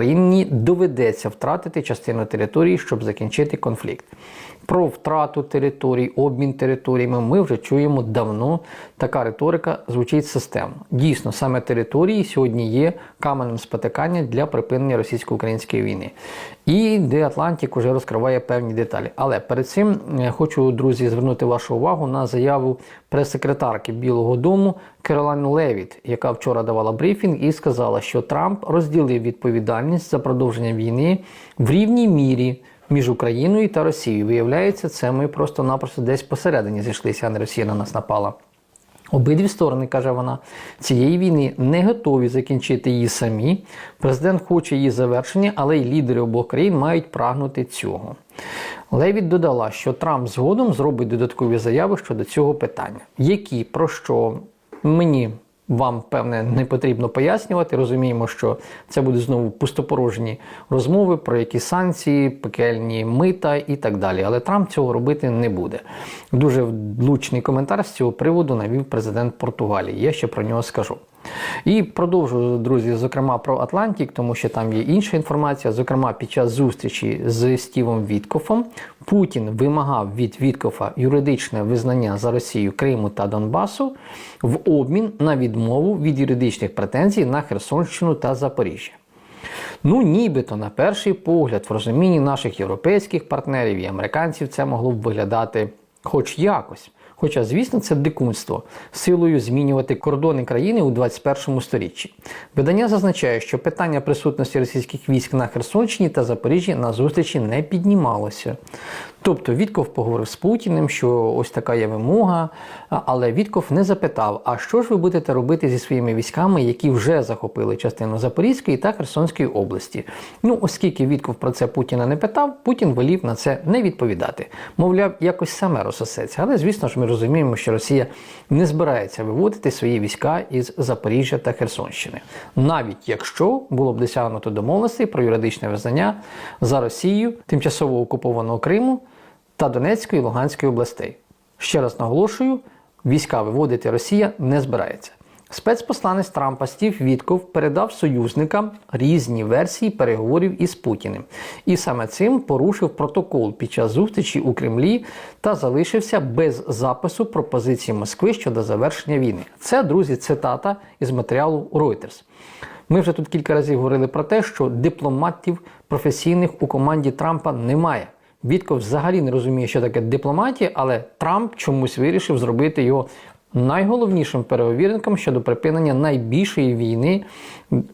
Україні доведеться втратити частину території, щоб закінчити конфлікт. Про втрату територій, обмін територіями ми вже чуємо давно. Така риторика звучить системно. Дійсно, саме території сьогодні є каменем спотикання для припинення російсько-української війни. І де Атлантик уже розкриває певні деталі. Але перед цим е, хочу, друзі, звернути вашу увагу на заяву прес-секретарки Білого Дому Керолайн Левіт, яка вчора давала брифінг і сказала, що Трамп розділив відповідальність за продовження війни в рівній мірі між Україною та Росією. Виявляється, це ми просто-напросто десь посередині зійшлися, а не Росія на нас напала. Обидві сторони, каже вона, цієї війни не готові закінчити її самі. Президент хоче її завершення, але й лідери обох країн мають прагнути цього. Левіт додала, що Трамп згодом зробить додаткові заяви щодо цього питання, які про що мені вам, певне, не потрібно пояснювати. Розуміємо, що це будуть знову пустопорожні розмови про які санкції, пекельні мита і так далі. Але Трамп цього робити не буде. Дуже влучний коментар з цього приводу навів президент Португалії. Я ще про нього скажу. І продовжую, друзі, зокрема про Атлантик, тому що там є інша інформація. Зокрема, під час зустрічі з Стівом Віткофом Путін вимагав від Віткофа юридичне визнання за Росію Криму та Донбасу в обмін на відмову від юридичних претензій на Херсонщину та Запоріжжя. Ну, нібито на перший погляд, в розумінні наших європейських партнерів і американців, це могло б виглядати хоч якось. Хоча, звісно, це дикунство силою змінювати кордони країни у 21 сторіччі. Видання зазначає, що питання присутності російських військ на Херсонщині та Запоріжжі на зустрічі не піднімалося. Тобто Вітков поговорив з Путіним, що ось така є вимога, але Вітков не запитав, а що ж ви будете робити зі своїми військами, які вже захопили частину Запорізької та Херсонської області. Ну, оскільки Вітков про це Путіна не питав, Путін волів на це не відповідати. Мовляв, якось саме розсосеться. Але, звісно ж, ми розуміємо, що Росія не збирається виводити свої війська із Запоріжжя та Херсонщини, навіть якщо було б досягнуто домовленостей про юридичне визнання за Росією тимчасово окупованого Криму та Донецької і Луганської областей. Ще раз наголошую, війська виводити Росія не збирається. Спецпосланець Трампа Стів Вітков передав союзникам різні версії переговорів із Путіним, і саме цим порушив протокол під час зустрічі у Кремлі та залишився без запису пропозиції Москви щодо завершення війни. Це, друзі, цитата із матеріалу Reuters. Ми вже тут кілька разів говорили про те, що дипломатів професійних у команді Трампа немає. Вітков взагалі не розуміє, що таке дипломатія, але Трамп чомусь вирішив зробити його найголовнішим переговірником щодо припинення найбільшої війни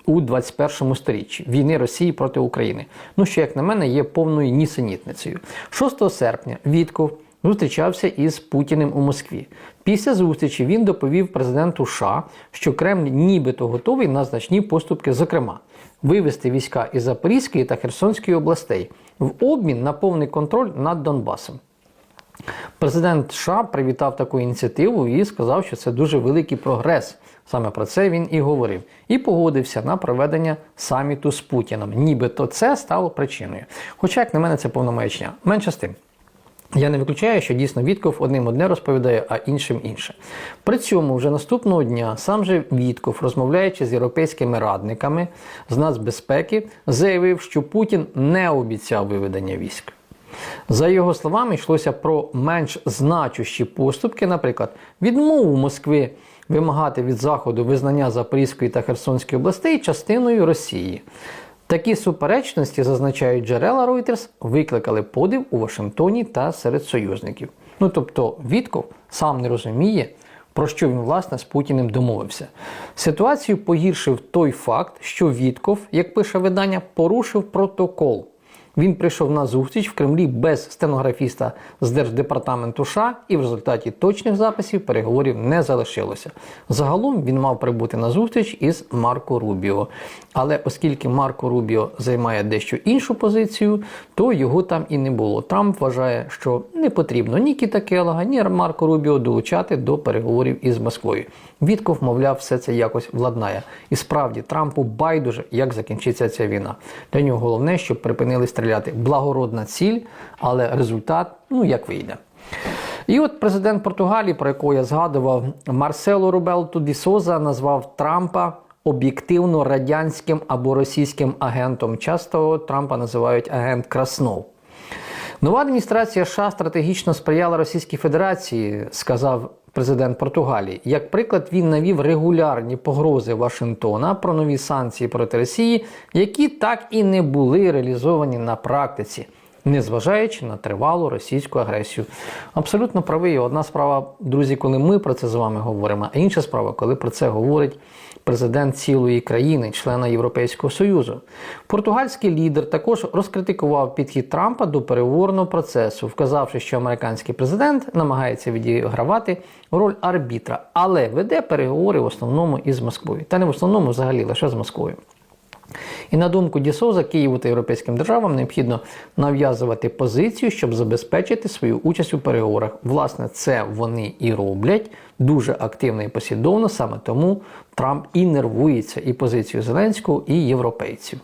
у 21 сторіччі війни Росії проти України. Ну, що, як на мене, є повною нісенітницею. 6 серпня Вітков зустрічався із Путіним у Москві. Після зустрічі він доповів президенту США, що Кремль нібито готовий на значні поступки, зокрема, вивести війська із Запорізької та Херсонської областей в обмін на повний контроль над Донбасом. Президент США привітав таку ініціативу і сказав, що це дуже великий прогрес. Саме про це він і говорив. І погодився на проведення саміту з Путіном. Нібито це стало причиною. Хоча, як на мене, це повна маячня. Менше з тим. Я не виключаю, що дійсно Вітков одним одне розповідає, а іншим інше. При цьому вже наступного дня сам же Вітков, розмовляючи з європейськими радниками з нацбезпеки, заявив, що Путін не обіцяв виведення військ. За його словами, йшлося про менш значущі поступки, наприклад, відмову Москви вимагати від Заходу визнання Запорізької та Херсонської областей частиною Росії. Такі суперечності, зазначають джерела Reuters, викликали подив у Вашингтоні та серед союзників. Ну тобто Вітков сам не розуміє, про що він власне з Путіним домовився. Ситуацію погіршив той факт, що Вітков, як пише видання, порушив протокол. Він прийшов на зустріч в Кремлі без стенографіста з Держдепартаменту США, і в результаті точних записів переговорів не залишилося. Загалом він мав прибути на зустріч із Марко Рубіо. Але оскільки Марко Рубіо займає дещо іншу позицію, то його там і не було. Трамп вважає, що не потрібно ні Кіта Келлога, ні Марко Рубіо долучати до переговорів із Москвою. Вітков, мовляв, все це якось владнає. І справді Трампу байдуже, як закінчиться ця війна. Для нього головне, щоб припинили стріляти. Благородна ціль, але результат, ну як вийде. І от президент Португалії, про якого я згадував, Марсело Рубелту Ді Соза назвав Трампа об'єктивно радянським або російським агентом. Часто Трампа називають агент Краснов. Нова адміністрація США стратегічно сприяла Російській Федерації, сказав президент Португалії. Як приклад, він навів регулярні погрози Вашингтона про нові санкції проти Росії, які так і не були реалізовані на практиці. Незважаючи на тривалу російську агресію, абсолютно правий. Одна справа, друзі, коли ми про це з вами говоримо, а інша справа, коли про це говорить президент цілої країни, члена Європейського Союзу. Португальський лідер також розкритикував підхід Трампа до переговорного процесу, вказавши, що американський президент намагається відігравати роль арбітра, але веде переговори в основному із Москвою. Та не в основному взагалі лише з Москвою. І на думку Дісоза, Києву та європейським державам необхідно нав'язувати позицію, щоб забезпечити свою участь у переговорах. Власне, це вони і роблять дуже активно і послідовно. Саме тому Трамп і нервується і позицію Зеленського, і європейців.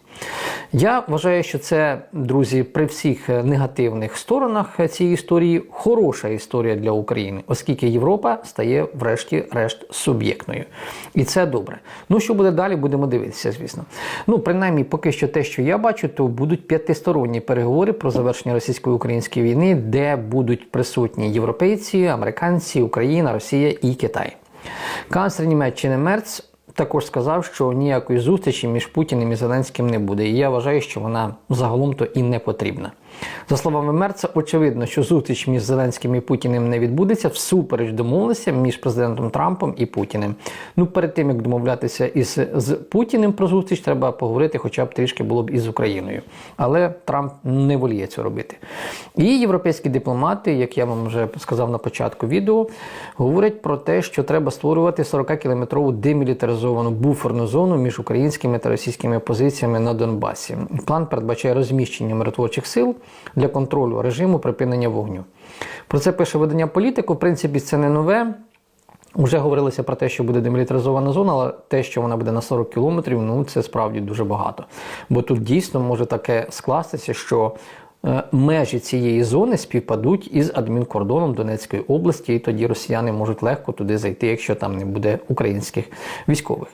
Я вважаю, що це, друзі, при всіх негативних сторонах цієї історії хороша історія для України, оскільки Європа стає, врешті-решт, суб'єктною. І це добре. Ну що буде далі, будемо дивитися, звісно. Ну, принаймні, поки що те, що я бачу, то будуть п'ятисторонні переговори про завершення російсько-української війни, де будуть присутні європейці, американці, Україна, Росія і Китай. Канцлер Німеччини Мерц також сказав, що ніякої зустрічі між Путіним і Зеленським не буде. І я вважаю, що вона загалом то і не потрібна. За словами Мерца, очевидно, що зустріч між Зеленським і Путіним не відбудеться всупереч домовленостям між президентом Трампом і Путіним. Ну, перед тим як домовлятися із з Путіним про зустріч, треба поговорити, хоча б трішки було б із Україною. Але Трамп не воліє це робити. І європейські дипломати, як я вам вже сказав на початку відео, говорять про те, що треба створювати 40-кілометрову демілітаризовану буферну зону між українськими та російськими позиціями на Донбасі. План передбачає розміщення миротворчих сил для контролю режиму припинення вогню. Про це пише видання політику. В принципі, це не нове. Вже говорилося про те, що буде демілітаризована зона, але те, що вона буде на 40 кілометрів, ну це справді дуже багато. Бо тут дійсно може таке скластися, що е, межі цієї зони співпадуть із адмінкордоном Донецької області, і тоді росіяни можуть легко туди зайти, якщо там не буде українських військових.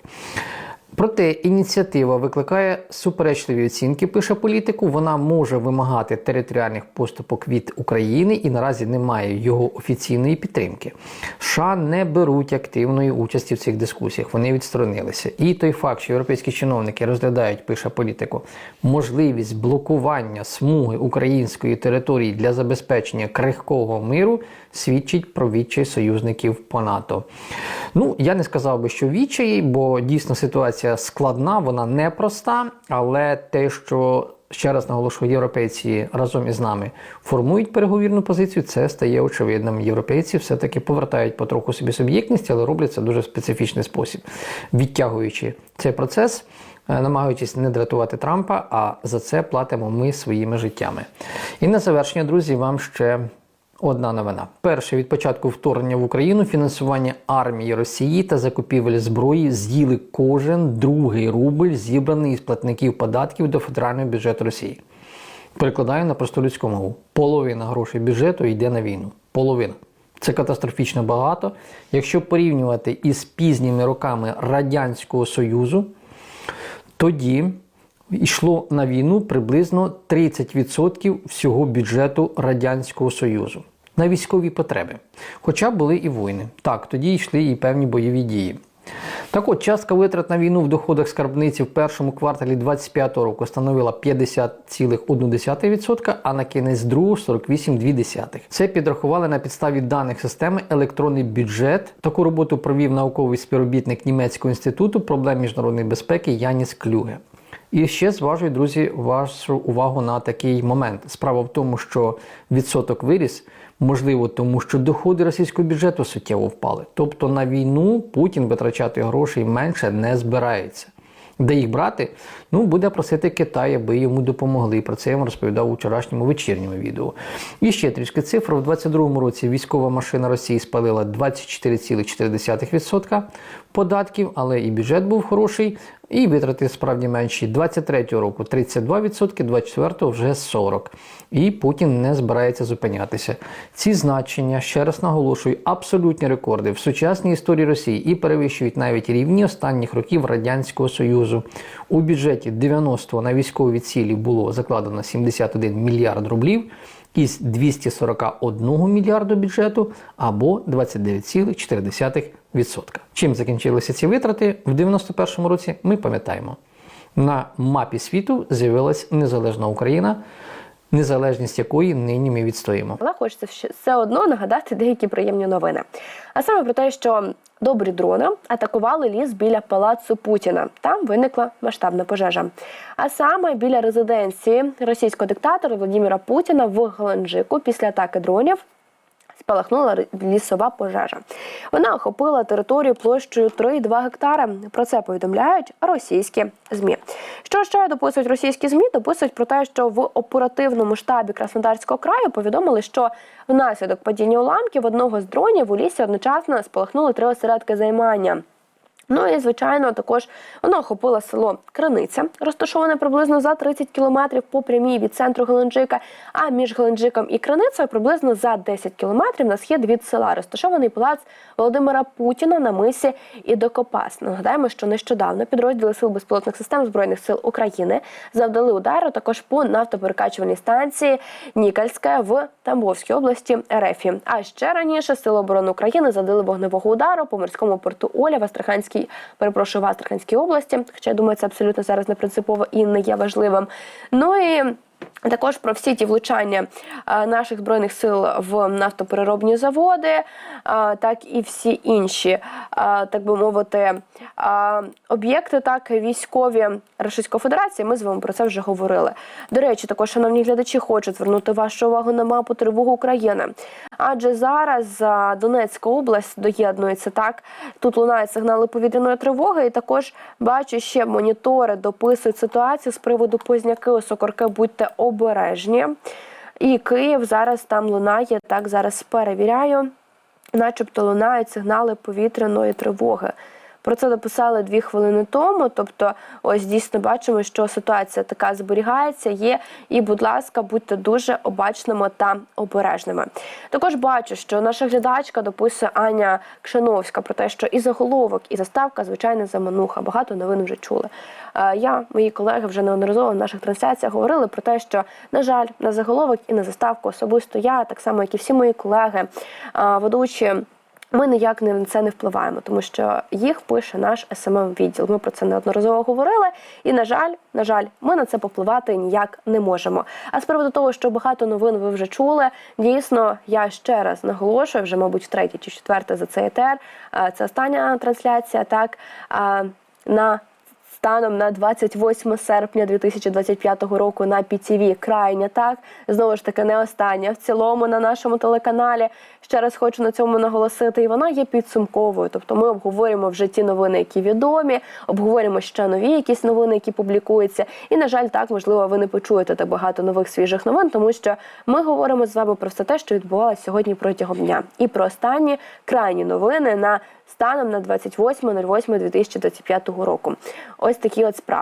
Проте ініціатива викликає суперечливі оцінки, пише політику. Вона може вимагати територіальних поступок від України і наразі немає його офіційної підтримки. США не беруть активної участі в цих дискусіях. Вони відсторонилися. І той факт, що європейські чиновники розглядають, пише політику, можливість блокування смуги української території для забезпечення крихкого миру свідчить про відчай союзників по НАТО. Ну я не сказав би, що відчаї, бо дійсно ситуація складна, вона непроста, але те, що ще раз наголошую, європейці разом із нами формують переговірну позицію, це стає очевидним. Європейці все-таки повертають потроху собі суб'єктність, але роблять це дуже специфічний спосіб, відтягуючи цей процес. е, Намагаючись не дратувати Трампа, а за це платимо ми своїми життями. І на завершення, друзі, вам ще Одна новина. Перше від початку вторгнення в Україну фінансування армії Росії та закупівель зброї з'їли кожен другий рубль, зібраний із платників податків до федерального бюджету Росії. Перекладаю на просту людську мову. Половина грошей бюджету йде на війну. Половина. Це катастрофічно багато. Якщо порівнювати із пізніми роками Радянського Союзу, тоді йшло на війну приблизно 30% всього бюджету Радянського Союзу на військові потреби. Хоча були і війни. Так, тоді йшли і певні бойові дії. Так от, частка витрат на війну в доходах скарбниці в першому кварталі 2025 року становила 50,1%, а на кінець другого 48,2%. Це підрахували на підставі даних системи електронний бюджет. Таку роботу провів науковий співробітник Німецького інституту проблем міжнародної безпеки Яніс Клюге. І ще зважую, друзі, вашу увагу на такий момент. Справа в тому, що відсоток виріс, можливо, тому що доходи російського бюджету суттєво впали. Тобто на війну Путін витрачати грошей менше не збирається. Де їх брати? Ну, буде просити Китай, аби йому допомогли. Про це я вам розповідав у вчорашньому вечірньому відео. І ще трішки цифр. У 2022 році військова машина Росії спалила 24,4% податків, але і бюджет був хороший. І витрати справді менші. 23-го року 32%, 24-го вже 40%. І Путін не збирається зупинятися. Ці значення, ще раз наголошую, абсолютні рекорди в сучасній історії Росії і перевищують навіть рівні останніх років Радянського Союзу. У бюджеті 90-го на військові цілі було закладено 71 мільярд рублів із 241 мільярду бюджету або 29,4%. Чим закінчилися ці витрати в 91-му році, ми пам'ятаємо. На мапі світу з'явилась незалежна Україна, незалежність якої нині ми відстоїмо. Але хочеться все одно нагадати деякі приємні новини. А саме про те, що добрі дрони атакували ліс біля палацу Путіна. Там виникла масштабна пожежа. А саме біля резиденції російського диктатора Володимира Путіна в Геленджику після атаки дронів. Спалахнула лісова пожежа. Вона охопила територію площею 3,2 гектара. Про це повідомляють російські змі. Що ще дописують російські змі? Дописують про те, що в оперативному штабі Краснодарського краю повідомили, що внаслідок падіння уламків одного з дронів у лісі одночасно спалахнули три осередки займання. Ну і звичайно, також воно охопило село Криниця, розташоване приблизно за 30 кілометрів по прямій від центру Геленджика. А між Геленджиком і Криницею приблизно за 10 кілометрів на схід від села розташований палац Володимира Путіна на мисі Ідокопас. Нагадаємо, що нещодавно підрозділи сил безпілотних систем збройних сил України завдали удару також по нафтоперекачувальній станції Нікольська в Тамбовській області РФ. А ще раніше Сили оборони України завдали вогневого удару по морському порту Оля в Астраханській, перепрошую, в Астраханській області. Хоча я думаю, це абсолютно зараз не принципово і не є важливим. Ну і також про всі ті влучання е, наших збройних сил в нафтопереробні заводи, е, так і всі інші, е, так би мовити, об'єкти, так військові Російської Федерації. Ми з вами про це вже говорили. До речі, також шановні глядачі, хочу звернути вашу увагу на мапу тривоги України. Адже зараз Донецька область доєднується так. Тут лунають сигнали повітряної тривоги, і також бачу ще монітори дописують ситуацію з приводу Позняки, Осокорки. Будьте обережні. І Київ зараз там лунає. Так зараз перевіряю, начебто лунають сигнали повітряної тривоги. Про це дописали дві хвилини тому. Тобто, ось дійсно бачимо, що ситуація така зберігається, є. І, будь ласка, будьте дуже обачними та обережними. Також бачу, що наша глядачка дописує Аня Кшановська про те, що і заголовок, і заставка звичайно замануха. Багато новин вже чули. Е, Я, мої колеги, вже неодноразово в наших трансляціях говорили про те, що на жаль, на заголовок і на заставку особисто я, так само як і всі мої колеги, е, ведучі. Ми ніяк на це не впливаємо, тому що їх пише наш СММ відділ. Ми про це неодноразово говорили. І на жаль, на жаль, ми на це попливати ніяк не можемо. А з приводу того, що багато новин ви вже чули, дійсно я ще раз наголошую, вже мабуть, втретє чи четверте за цей етер. Це остання трансляція. Так на Станом на 28 серпня 2025 року на PTV крайня так знову ж таки не остання в цілому на нашому телеканалі. Ще раз хочу на цьому наголосити, і вона є підсумковою. Тобто ми обговорюємо вже ті новини, які відомі, обговорюємо ще нові якісь новини, які публікуються. І на жаль, так можливо, ви не почуєте так багато нових свіжих новин, тому що ми говоримо з вами про все те, що відбувалося сьогодні протягом дня, і про останні крайні новини на станом на 28.08.2025 року. Ось такі от справи.